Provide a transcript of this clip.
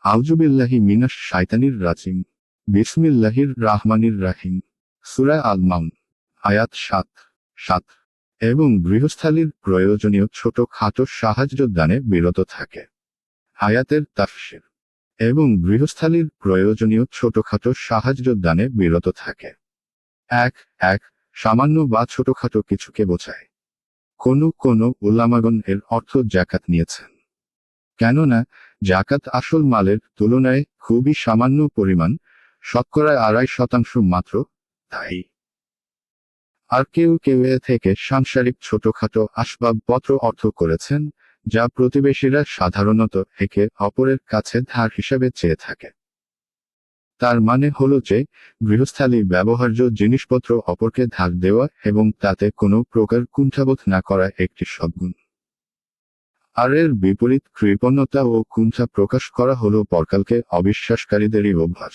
আউজুবিল্লাহি মিনাস শাইতানির রাজিম, বিসমিল্লাহির রাহমানির রাহিম। সুরা আল মাউন আয়াত সাত সাত। এবং গৃহস্থালির প্রয়োজনীয় ছোট খাটো সাহায্য দানে বিরত থাকে। আয়াতের তাফসির। এবং গৃহস্থালির প্রয়োজনীয় ছোটখাটো সাহায্য দানে বিরত থাকে। এক এক, সামান্য বা ছোটখাটো কিছুকে বোঝায়। কোনো কোনো উলামাগণ এর অর্থ জাকাত নিয়েছেন। কেননা জাকাত আসল মালের তুলনায় খুবই সামান্য পরিমাণ, শতকরা আড়াই শতাংশ মাত্র, তাই। আর কেউ কেউ এ থেকে সাংসারিক ছোটখাটো আসবাবপত্র অর্থ করেছেন, যা প্রতিবেশীরা সাধারণত একে অপরের কাছে ধার হিসাবে চেয়ে থাকে। তার মানে হল যে, গৃহস্থালী ব্যবহার্য জিনিসপত্র অপরকে ধার দেওয়া এবং তাতে কোনো প্রকার কুণ্ঠাবোধ না করা একটি সদ্গুণ। আর এর বিপরীত কৃপণতা ও কুণ্ঠা প্রকাশ করা হল পরকালকে অবিশ্বাসকারীদেরই অভ্যাস।